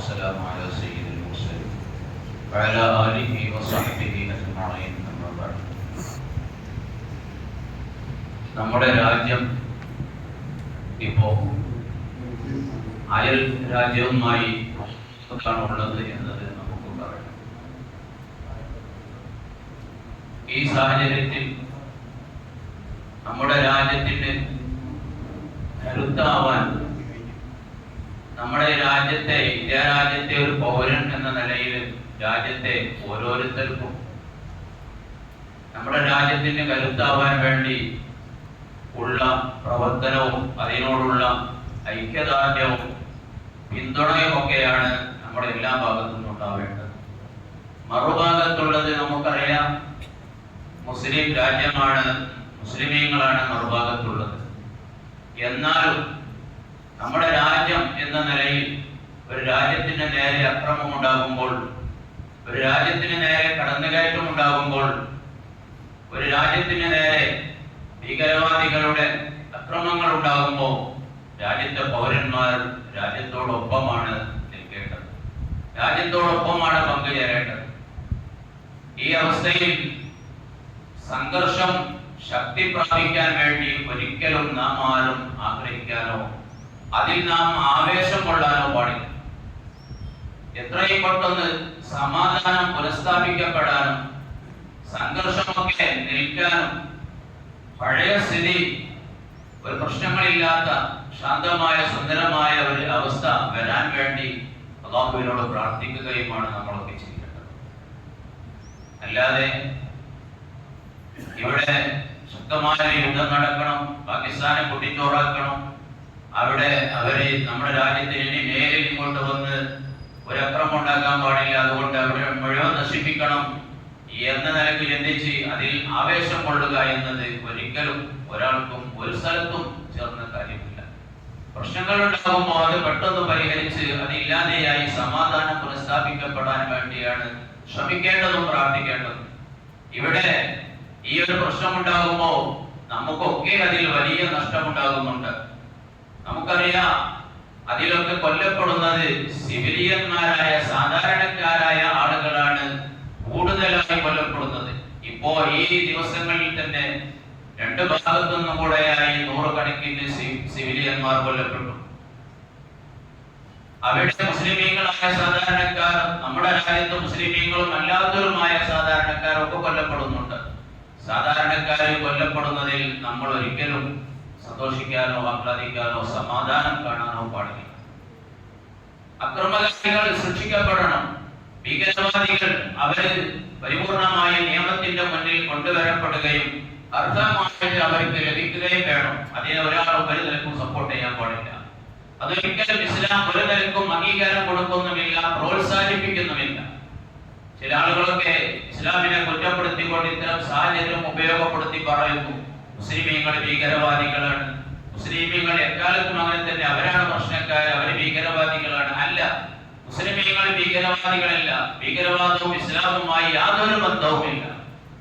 والسلام على سيد المرسلين وعلى آله وصحبه أجمعين أما بعد നമ്മുടെ രാജ്യം ഇപ്പോ അയൽ രാജ്യവുമായി ആണ് ഉള്ളത് എന്നത് നമുക്ക് പറയാം ഈ സാഹചര്യത്തിൽ നമ്മുടെ രാജ്യത്തിന് കരുത്താവാൻ നമ്മുടെ രാജ്യത്തെ ഇന്ത്യ രാജ്യത്തെ ഒരു പൗരൻ എന്ന നിലയിൽ രാജ്യത്തെ ഓരോരുത്തർക്കും നമ്മുടെ രാജ്യത്തിന് കരുത്താവാൻ വേണ്ടി ഉള്ള പ്രവർത്തനവും അതിനോടുള്ള ഐക്യദാർഢ്യവും പിന്തുണയും ഒക്കെയാണ് നമ്മുടെ എല്ലാ ഭാഗത്തു നിന്നും ഉണ്ടാവേണ്ടത്. മറുഭാഗത്തുള്ളത് നമുക്കറിയാം മുസ്ലിം രാജ്യമാണ് മുസ്ലിമീങ്ങളാണ് മറുഭാഗത്തുള്ളത്. എന്നാലും നമ്മുടെ രാജ്യം എന്ന നിലയിൽ ഒരു രാജ്യത്തിന് നേരെ അക്രമം ഉണ്ടാകുമ്പോൾ ഒരു രാജ്യത്തിന് നേരെ കടന്നുകയറ്റം ഉണ്ടാകുമ്പോൾ ഒരു രാജ്യത്തിന് നേരെ ഭീകരവാദികളുടെ അക്രമങ്ങൾ ഉണ്ടാകുമ്പോൾ രാജ്യത്തെ പൗരന്മാർ രാജ്യത്തോടൊപ്പമാണ് നിൽക്കേണ്ടത്. രാജ്യത്തോടൊപ്പമാണ് പങ്കുചേരേണ്ടത്. ഈ അവസ്ഥയിൽ സംഘർഷം ശക്തി പ്രാപിക്കാൻ വേണ്ടി ഒരിക്കലും നാം ആരും ആഗ്രഹിക്കാനോ അതിൽ നാം ആവേശം കൊള്ളാനോ പാടില്ല. എത്രയും പെട്ടെന്ന് സമാധാനം പുനഃസ്ഥാപിക്കപ്പെടാനും സംഘർഷമൊക്കെ നിൽക്കാനും പഴയ സ്ഥിതി ഒരു പ്രശ്നങ്ങളില്ലാത്ത ശാന്തമായ സുന്ദരമായ ഒരു അവസ്ഥ വരാൻ വേണ്ടി അള്ളാഹുവിനോട് പ്രാർത്ഥിക്കുകയുമാണ് നമ്മളൊക്കെ ചെയ്യേണ്ടത്. അല്ലാതെ ഇവിടെ ശക്തമായ യുദ്ധം നടക്കണം പാകിസ്ഥാനെ പൊട്ടിച്ചോറാക്കണം അവിടെ അവർ നമ്മുടെ രാജ്യത്തിന് നേരെ ഇങ്ങോട്ട് വന്ന് ഒരക്രമം ഉണ്ടാക്കാൻ പാടില്ല. അതുകൊണ്ട് അവരെ മുഴുവൻ നശിപ്പിക്കണം എന്ന നിലയ്ക്ക് ചിന്തിച്ച് അതിൽ ആവേശം കൊള്ളുക എന്നത് ഒരിക്കലും ഒരാൾക്കും ഒരു സ്ഥലത്തും ചേർന്ന കാര്യമില്ല. പ്രശ്നങ്ങൾ ഉണ്ടാകുമ്പോൾ അത് പെട്ടെന്ന് പരിഹരിച്ച് അതില്ലാതെയായി സമാധാനം പുനഃസ്ഥാപിക്കപ്പെടാൻ വേണ്ടിയാണ് ശ്രമിക്കേണ്ടതും പ്രാർത്ഥിക്കേണ്ടതും. ഇവിടെ ഈ ഒരു പ്രശ്നമുണ്ടാകുമ്പോൾ നമുക്കൊക്കെ അതിൽ വലിയ നഷ്ടമുണ്ടാകുന്നുണ്ട്. നമുക്കറിയാം അതിലൊക്കെ കൊല്ലപ്പെടുന്നത് സിവിലിയന്മാരായ സാധാരണക്കാരായ ആളുകളാണ് കൂടുതലായി കൊല്ലപ്പെടുന്നത്. ഇപ്പോ ഈ ദിവസങ്ങളിൽ തന്നെ രണ്ട് ഭാഗത്തു നിന്നും കൂടെയായി നൂറുകണക്കിന് സിവിലിയന്മാർ കൊല്ലപ്പെട്ടു. അവിടെ മുസ്ലിമീങ്ങളായ സാധാരണക്കാർ നമ്മുടെ രാജ്യത്ത് മുസ്ലിമീങ്ങളും അല്ലാത്തവരുമായ സാധാരണക്കാരൊക്കെ കൊല്ലപ്പെടുന്നുണ്ട്. സാധാരണക്കാരെ കൊല്ലപ്പെടുന്നതിൽ നമ്മൾ ഒരിക്കലും സന്തോഷിക്കാനോ ആഹ്ലാദിക്കാനോ സമാധാനം കാണാനോ പാടില്ല. അക്രമകാരികൾ സൃഷ്ടിക്കപ്പെടണം. ഭീകരവാദികൾ അവർ പരിപൂർണമായ നിയമത്തിന്റെ മുന്നിൽ കൊണ്ടുവരപ്പെടുകയും അർഹമായിട്ട് അവർക്ക് ലഭിക്കുകയും വേണം. അതിന് ഒരാൾ ഒരു നിലക്കും സപ്പോർട്ട് ചെയ്യാൻ പാടില്ല. അതൊരിക്കലും ഇസ്ലാം ഒരു നിലക്കും അംഗീകാരം കൊടുക്കുന്നുമില്ല പ്രോത്സാഹിപ്പിക്കുന്നുമില്ല. ചില ആളുകളൊക്കെ ഇസ്ലാമിനെ കുറ്റപ്പെടുത്തിക്കൊണ്ട് ഇത്തരം സാഹചര്യം ഉപയോഗപ്പെടുത്തി പറയുന്നു. മുസ്ലിമീങ്ങൾ ഭീകരവാദികളാണ്. മുസ്ലിമീങ്ങൾ എക്കാലത്തും അങ്ങനെ തന്നെ അവരാണ് പ്രശ്നക്കാർ അവർ ഭീകരവാദികളാണ്. അല്ല മുസ്ലിമീങ്ങൾ ഭീകരവാദികളല്ല. ഭീകരവാദവും ഇസ്ലാമുമായി യാതൊരു ബന്ധവുമില്ല.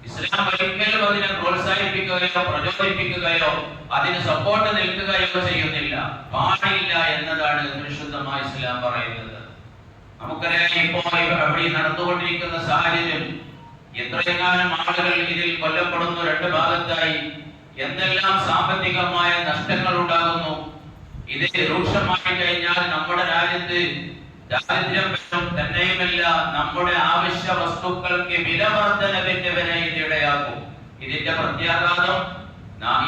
ഇസ്ലാം ഒരിക്കലും അതിനെ പ്രോത്സാഹിപ്പിക്കുകയോ പ്രചോദിപ്പിക്കുകയോ അതിന് സപ്പോർട്ട് നിൽക്കുകയോ ചെയ്യുന്നില്ല. പാടില്ല എന്നതാണ് നിശുദ്ധമായി ഇസ്ലാം പറയുന്നത്. നമുക്കറിയാം ഇപ്പോ അവിടെ നടന്നുകൊണ്ടിരിക്കുന്ന സാഹചര്യം എത്രയെങ്ങാനും ആളുകൾ ഇതിൽ കൊല്ലപ്പെടുന്നു രണ്ട് ഭാഗത്തായി. എന്തെല്ലാം സാമ്പത്തികമായ നഷ്ടങ്ങൾ ഉണ്ടാകുന്നു? ഇത് രൂക്ഷമായി കഴിഞ്ഞാൽ നമ്മുടെ രാജ്യത്ത് ദാരിദ്ര്യം വരും തന്നെയുമല്ല നമ്മുടെ ആവശ്യ വസ്തുക്കൾക്ക് വില വർധനവിന്റെ വരെ ഇതിടയാകും ഇതിന്റെ പ്രത്യാഘാതം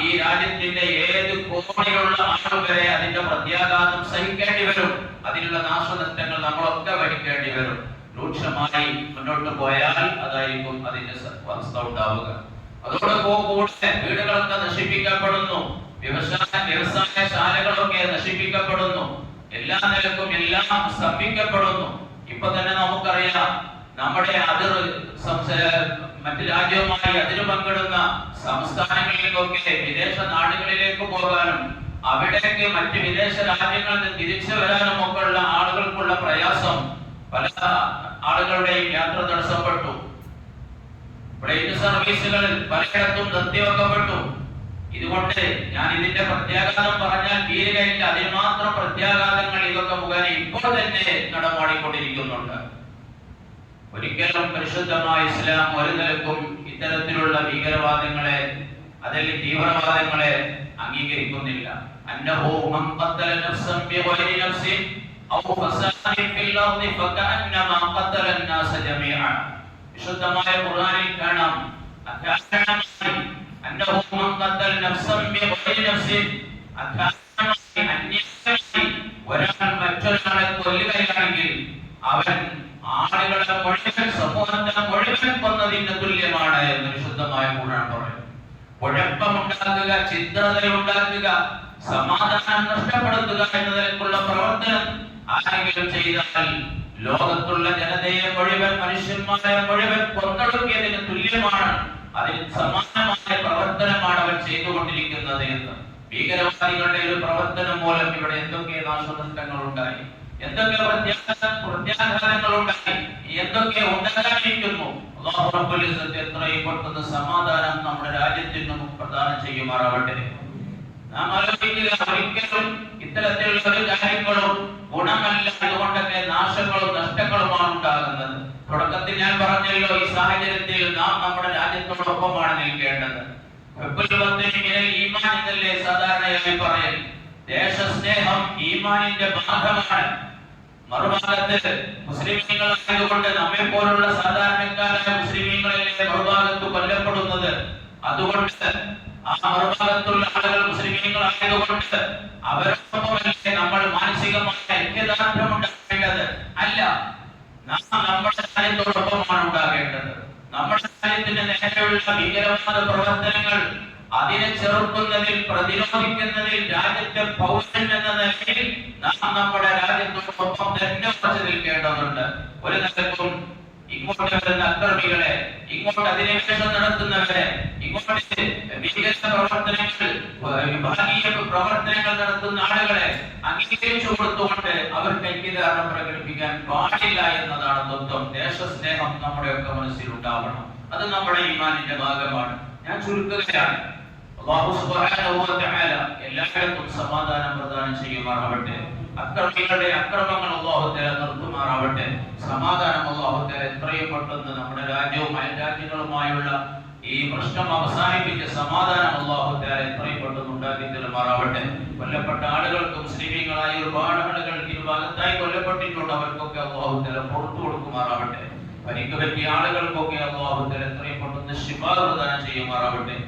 ഈ രാജ്യത്തിന്റെ ഏത് കോണിലുള്ള ആൾ വരെ അതിന്റെ പ്രത്യാഘാതം സഹിക്കേണ്ടി വരും. അതിനുള്ള നാശനഷ്ടങ്ങൾ നമ്മളൊക്കെ വഹിക്കേണ്ടി വരും. രൂക്ഷമായി മുന്നോട്ട് പോയാൽ അതായിരിക്കും അതിന്റെ അവസ്ഥ ഉണ്ടാവുക. അതോടൊപ്പം കൂടെ വീടുകളൊക്കെ നശിപ്പിക്കപ്പെടുന്നു. വ്യവസായ വ്യവസായ ശാലകളൊക്കെ നശിപ്പിക്കപ്പെടുന്നു. എല്ലാ നിലക്കും എല്ലാം സ്തംഭിക്കപ്പെടുന്നു. ഇപ്പൊ തന്നെ നമുക്കറിയാം നമ്മുടെ അതിർ മറ്റു രാജ്യവുമായി അതിര് പങ്കിടുന്ന സംസ്ഥാനങ്ങളിലേക്കൊക്കെ വിദേശ നാടുകളിലേക്ക് പോകാനും അവിടേക്ക് മറ്റ് വിദേശ രാജ്യങ്ങളിൽ നിന്ന് തിരിച്ചു വരാനും ഒക്കെ ഉള്ള ആളുകൾക്കുള്ള പ്രയാസം പല ആളുകളുടെയും യാത്ര തടസ്സപ്പെട്ടു. ബ്രെയിൻ സർവീസുകളിൽ പലയിടത്തും നിർത്തിവെക്കപ്പെട്ടു. ഇതുകൊണ്ട് ഞാൻ ഇതിന്റെ പ്രത്യാഘാതം പറഞ്ഞാൽ തീരുകയില്ല അതിനുമാത്രം പ്രത്യാഘാതങ്ങൾ ഇതൊക്കെ മുഖേന ഇപ്പോൾ തന്നെ നടമാടിക്കൊണ്ടിരിക്കുന്നുണ്ട് ഒരിക്കലും പരിശുദ്ധമായ ഇസ്ലാം ഒരു നിലക്കും ഇത്തരത്തിലുള്ള ഭീകരവാദങ്ങളെ അതല്ലെങ്കിൽ തീവ്രവാദങ്ങളെ അംഗീകരിക്കുന്നില്ല. വിശുദ്ധമായ ഖുർആനിൽ ഒരാൾ മറ്റൊരാളെ കൊല്ലുകയാണെങ്കിൽ അവൻ ആളുകളെ മുഴുവൻ സമൂഹത്തെ മുഴുവൻ കൊന്നതിന്റെ തുല്യമാണ് എന്ന് വിശുദ്ധമായ ഖുർആൻ പറയുന്നു കുഴപ്പമുണ്ടാക്കുക ചിത്രതയുണ്ടാക്കുക സമാധാനം നഷ്ടപ്പെടുത്തുക എന്നതിലേക്കുള്ള പ്രവർത്തനം ആരെങ്കിലും ചെയ്താൽ ലോകത്തുള്ള ജനതയെ മുഴുവൻ മനുഷ്യന്മാരെ മുഴുവൻ കൊന്നൊടുക്കിയതിന് തുല്യമാണ്. അതിന് സമാനമായ പ്രവർത്തനമാണ് അവൻ ചെയ്തുകൊണ്ടിരിക്കുന്നത് എന്ന്. ഭീകരവാദികളുടെ ഒരു പ്രവർത്തനം മൂലം ഇവിടെ എന്തൊക്കെ നാശനഷ്ടങ്ങൾ ഉണ്ടായി എന്തൊക്കെ പ്രത്യാഘാത- പ്രത്യാഘാതങ്ങൾ ഉണ്ടായി എന്തൊക്കെ ഉണ്ടാകാനിരിക്കുന്നു എത്രയും പെട്ടെന്ന് സമാധാനം നമ്മുടെ രാജ്യത്തിന് നമുക്ക് പ്രദാനം ചെയ്യുമാറാവട്ടെ. നാം ആലോചിക്കുക ഒരിക്കലും ഇത്തരത്തിലുള്ള കാര്യങ്ങളും ഗുണമല്ല. അതുകൊണ്ടൊക്കെ നാശങ്ങളും നഷ്ടങ്ങളുമാണ് ഉണ്ടാകുന്നത്. തുടക്കത്തിൽ ഞാൻ പറഞ്ഞല്ലോ ഈ സാഹചര്യത്തിൽ നാം നമ്മുടെ രാജ്യത്തോടൊപ്പമാണ് നിൽക്കേണ്ടത്. ഈമാൻ എന്നല്ലേ സാധാരണയായി പറയൽ. ദേശസ്നേഹം ഈമാനിന്റെ ഭാഗമാണ് മറുഭാഗത്ത് മുസ്ലിമീങ്ങളായതുകൊണ്ട് നമ്മെ പോലുള്ള സാധാരണക്കാരായ മുസ്ലിമീങ്ങളല്ലേ മറുഭാഗത്ത് കൊല്ലപ്പെടുന്നത്? അതുകൊണ്ട് ആ മറുഭാഗത്തുള്ള ആളുകൾ മുസ്ലിമീങ്ങളായതുകൊണ്ട് അവരോടൊപ്പമല്ലേ നമ്മൾ മാനസികമായ ഐക്യദാർഢ്യം ഉണ്ടാക്കേണ്ടത് അല്ല നാം നമ്മുടെ രാജ്യത്തോടൊപ്പമാണ് ഉണ്ടാകേണ്ടത് നമ്മുടെ രാജ്യത്തിന് നേരെയുള്ള ഭീകരവാദ പ്രവർത്തനങ്ങൾ അതിനെ ചെറുക്കുന്നതിൽ പ്രതിരോധിക്കുന്നതിൽ രാജ്യത്തെ പൗരൻ എന്ന നിലയിൽ നാം നമ്മുടെ രാജ്യത്തോടൊപ്പം തന്നെ നിൽക്കേണ്ടതുണ്ട്. ഒരു നിലക്കും ഇങ്ങോട്ട് വരുന്ന അക്രമികളെ ഇങ്ങോട്ട് അധിനിവേശം നടത്തുന്നവരെ ഇങ്ങോട്ട് ഭീകര പ്രവർത്തനങ്ങൾ വിഭാഗീയ പ്രവർത്തനങ്ങൾ നടത്തുന്ന ആളുകളെ അംഗീകരിച്ചു കൊടുത്തുകൊണ്ട് അവർക്ക് ഐക്യദാർഢ്യം പ്രകടിപ്പിക്കാൻ പാടില്ല എന്നതാണ് തത്വം. ദേശസ്നേഹം നമ്മുടെയൊക്കെ മനസ്സിൽ ഉണ്ടാവണം അത് നമ്മുടെ ഈമാനിന്റെ ഭാഗമാണ്. ഞാൻ ചുരുക്കുകയാണ്. അല്ലാഹു സുബ്ഹാനഹു വ തആല എല്ലായിടത്തും സമാധാനം പ്രദാനം ചെയ്യുമാറാവട്ടെ. അക്രമികളുടെ അക്രമങ്ങൾ തആല നിർത്തുമാറാവട്ടെ. സമാധാനം തആല എത്രയും പെട്ടെന്ന് നമ്മുടെ രാജ്യവും അയൽ രാജ്യങ്ങളുമായുള്ള ഈ പ്രശ്നം അവസാനിപ്പിച്ച് സമാധാനം തആല എത്രയും പെട്ടെന്ന് ഉണ്ടാക്കി തരുമാറാവട്ടെ. കൊല്ലപ്പെട്ട ആളുകൾക്ക് മുസ്ലിമീങ്ങളായ ഒരുപാട് ആളുകൾ ഇരുഭാഗത്തായി കൊല്ലപ്പെട്ടിട്ടുണ്ട്. അവർക്കൊക്കെ തആല പുറത്തു കൊടുക്കുമാറാവട്ടെ. പരിക്ക് പറ്റിയ ആളുകൾക്കൊക്കെ തആല എത്രയും പെട്ടെന്ന് ശിഫ പ്രദാനം ചെയ്യുമാറാവട്ടെ.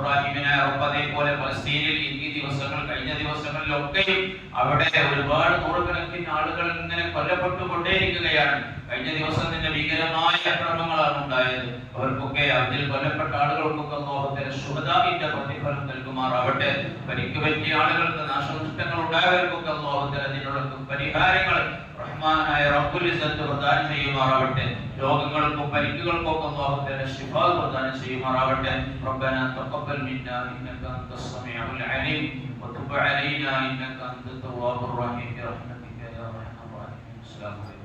റഹ്മുറാഹിമിനായ റബ്ബ് പോലെ പലസ്തീനിൽ ഈ ദിവസങ്ങൾ കഴിഞ്ഞ ദിവസങ്ങളിലൊക്കെയും അവിടെ ഒരുപാട് നൂറുകണക്കിന് ആളുകൾ ഇങ്ങനെ കൊല്ലപ്പെട്ടുകൊണ്ടേയിരിക്കുകയാണ്. കഴിഞ്ഞ ദിവസം തന്നെ ഭീകരമായ അക്രമങ്ങളാണ് ഉണ്ടായത്. അവർക്കൊക്കെ അതിൽ കൊല്ലപ്പെട്ട ആളുകൾക്കൊക്കെ ലോകത്തിലെ ശുഭതാവിന്റെ പ്രതിഫലം നൽകുമാറാവട്ടെ. പരിക്ക് പറ്റിയ ആളുകൾക്ക് നാശനഷ്ടങ്ങൾ ഉണ്ടായവർക്കൊക്കെ ലോകത്തിൽ അതിനുള്ള പരിഹാരങ്ങൾ റഹ്മാനായ റബ്ബുൽ ഇസ്സത്ത് പ്രദാനം ചെയ്യുമാറാവട്ടെ. രോഗങ്ങൾക്കും പരിക്കുകൾക്കൊക്കെ അല്ലാഹുവിന്റെ ശിഫ പ്രദാനം ചെയ്യുമാറാവട്ടെ. റബ്ബന തഖബ്ബൽ മിന്നാ ഇന്നക അൻതസ് സമീഉൽ അലീം. വതുബ് അലൈനാ ഇന്നക അൻതത് തവ്വാബുർ റഹീം. ബിറഹ്മതിക യാ അർഹമർ റഹീം. അസ്സലാമു അലൈക്കും.